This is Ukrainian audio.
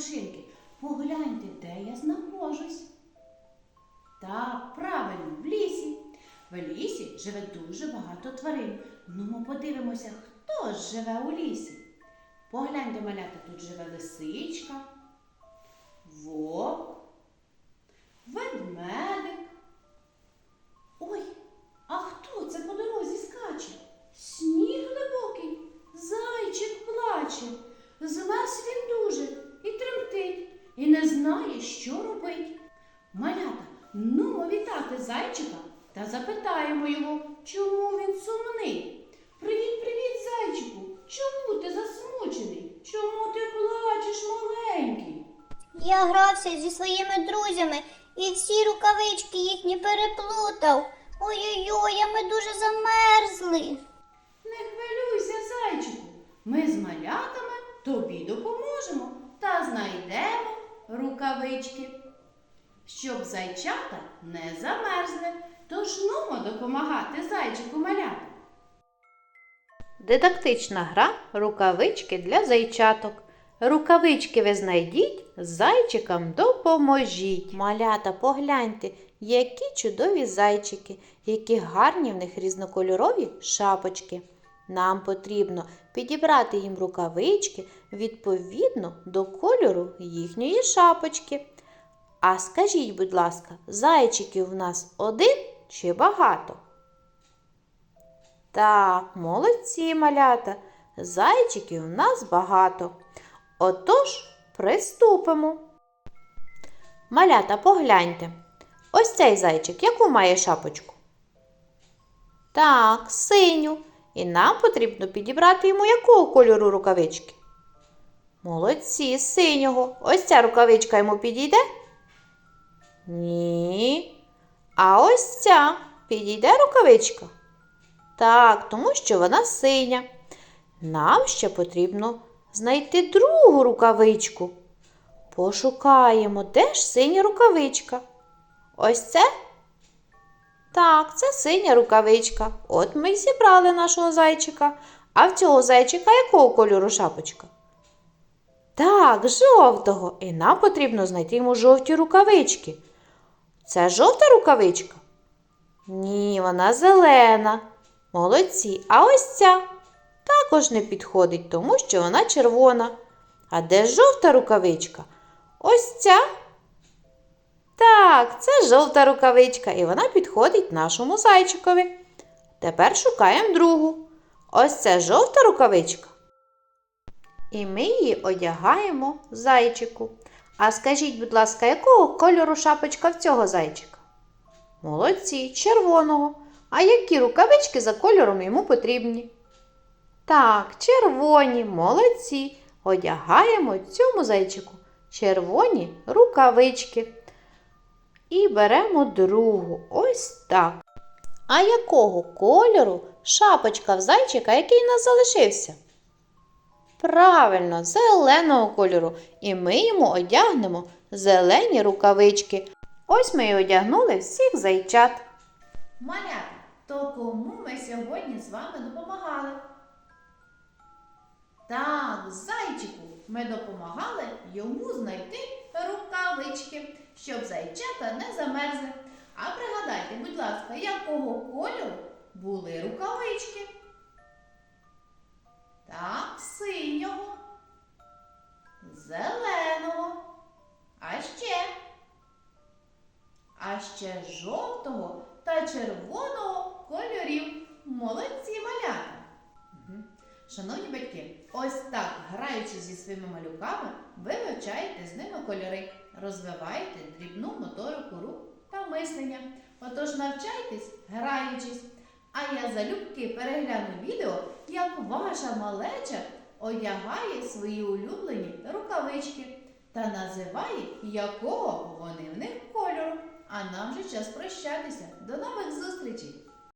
машинки. Погляньте, де я знаходжусь. Так, правильно, в лісі. В лісі живе дуже багато тварин. Ну, ми подивимося, хто ж живе у лісі. Погляньте, малята, тут живе лисичка, Малята, ну вітати зайчика та запитаємо його, чому він сумний. Привіт, привіт, зайчику! Чому ти засмучений? Чому ти плачеш, маленький? Я грався зі своїми друзями і всі рукавички їхні переплутав. Ой-ой-ой, а ми дуже замерзли. Не хвилюйся, зайчику. Ми з малятами тобі допоможемо та знайдемо рукавички. Щоб зайчата не замерзли, тож нумо допомагати зайчику малята. Дидактична гра рукавички для зайчаток. Рукавички ви знайдіть, зайчикам допоможіть. Малята, погляньте, які чудові зайчики, які гарні в них різнокольорові шапочки. Нам потрібно підібрати їм рукавички відповідно до кольору їхньої шапочки. А скажіть, будь ласка, зайчиків у нас один чи багато? Так, молодці малята. Зайчиків у нас багато. Отож, приступимо. Малята, погляньте. Ось цей зайчик, яку має шапочку? Так, синю. І нам потрібно підібрати йому якого кольору рукавички? Молодці, синього. Ось ця рукавичка йому підійде? Ні. А ось ця підійде рукавичка? Так, тому що вона синя. Нам ще потрібно знайти другу рукавичку. Пошукаємо, де ж синя рукавичка? Ось це? Так, це синя рукавичка. От ми й зібрали нашого зайчика. А в цього зайчика якого кольору шапочка? Так, жовтого. І нам потрібно знайти йому жовті рукавички. Це жовта рукавичка? Ні, вона зелена. Молодці. А ось ця також не підходить, тому що вона червона. А де жовта рукавичка? Ось ця. Так, це жовта рукавичка, і вона підходить нашому зайчикові. Тепер шукаємо другу. Ось це жовта рукавичка. І ми її одягаємо зайчику. А скажіть, будь ласка, якого кольору шапочка в цього зайчика? Молодці, червоного. А які рукавички за кольором йому потрібні? Так, червоні, молодці. Одягаємо цьому зайчику червоні рукавички. І беремо другу. Ось так. А якого кольору шапочка в зайчика, який у нас залишився? Правильно, зеленого кольору. І ми йому одягнемо зелені рукавички. Ось ми і одягнули всіх зайчат. Малята, то кому ми сьогодні з вами допомагали? Так, зайчику ми допомагали йому знайти рукавички, щоб зайчата не замерзли. А пригадайте, будь ласка, якого кольору були рукавички? А ще жовтого та червоного кольорів. Молодці малята! Шановні батьки, ось так, граючи зі своїми малюками, ви вивчаєте з ними кольори, розвиваєте дрібну моторику рук та мислення. Отож навчайтесь, граючись. А я залюбки перегляну відео, як ваша малеча одягає свої улюблені рукавички та називає, якого вони в них кольору. А нам вже час прощатися. До нових зустрічей!